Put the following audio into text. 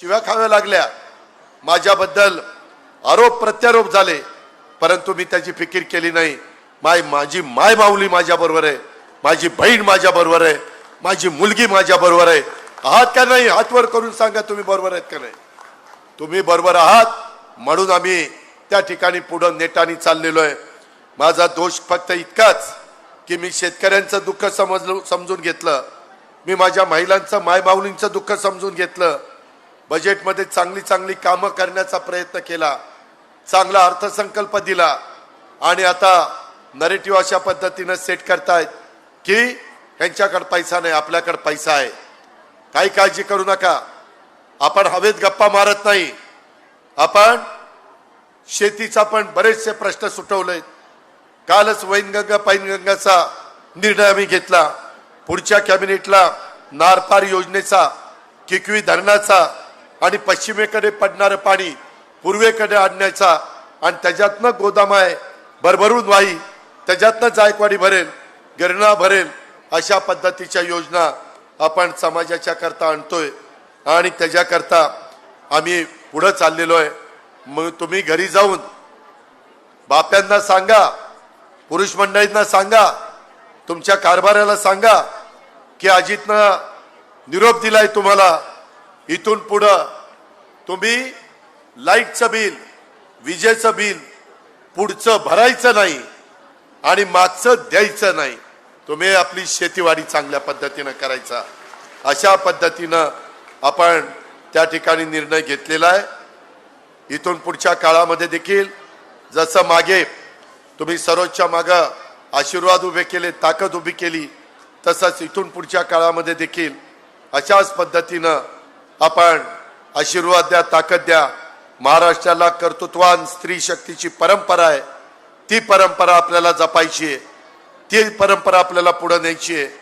शिव्या खाव्या लागल्या. माझ्याबद्दल आरोप प्रत्यारोप झाले परंतु मी त्याची फिकीर केली नाही. माय माझी माय माऊली माझ्याबरोबर आहे. माझी बहीण माझ्याबरोबर आहे. माझी मुलगी माझ्याबरोबर आहे. आहात का नाही? हातवर करून सांगा तुम्ही बरोबर आहेत का नाही? तुम्ही बरोबर आहात म्हणून आम्ही त्या ठिकाणी पुढं नेटाने चाललेलो आहे. माझा दोष फक्त इतकाच की मी शेतकऱ्यांचं दुःख समजलं समजून घेतलं. मी माझ्या महिलांचं मायमाऊलींचं दुःख समजून घेतलं. बजेटमध्ये चांगली चांगली कामं करण्याचा प्रयत्न केला चांगला अर्थसंकल्प दिला आणि आता नरेटिव्ह अशा पद्धतीनं सेट करतायत की त्यांच्याकडे पैसा नाही आपल्याकडे पैसा आहे. काही काळजी करू नका. आपण हवेत गप्पा मारत नाही. आपण शेतीचा पण बरेचसे प्रश्न सुटवले कालच वैनगंगा पैनगंगाचा निर्णय आम्ही घेतला. पुढच्या कॅबिनेटला नारपार योजनेचा किकवी धरणाचा आणि पश्चिमेकडे पडणारं पाणी पूर्वेकडे आणण्याचा आणि त्याच्यातनं गोदाम आहे भरभरून वाई त्याच्यातनं जायकवाडी भरेल गिरणा भरेल अशा पद्धतीच्या योजना आपण समाजाच्या करता आणतोय. आणि त्याच्याकरता आम्ही पुढं चाललेलो आहे. मग तुम्ही घरी जाऊन बाप्यांना सांगा पुरुष मंडळींना सांगा तुमच्या कारभाराला सांगा की अजितनं निरोप दिलाय तुम्हाला इथून पुढं तुम्ही लाईटचं बिल विजेचं बिल पुढचं भरायचं नाही आणि मागचं द्यायचं नाही. तुम्ही आपली शेतीवाडी चांगल्या पद्धतीनं करायचा. अशा पद्धतीनं आपण त्या ठिकाणी निर्णय घेतलेला आहे. इथून पुढच्या काळामध्ये देखील जसं मागे तुम्ही सर्वोच्च मागं आशीर्वाद उभे केले ताकद उभी केली तसंच इथून पुढच्या काळामध्ये देखील अशाच पद्धतीनं आपण आशीर्वाद द्या ताकद द्या. महाराष्ट्राला कर्तृत्वान स्त्री शक्तीची परंपरा आहे. ती परंपरा आपल्याला जपायची आहे. ती परंपरा आपल्याला पुढे न्यायची आहे.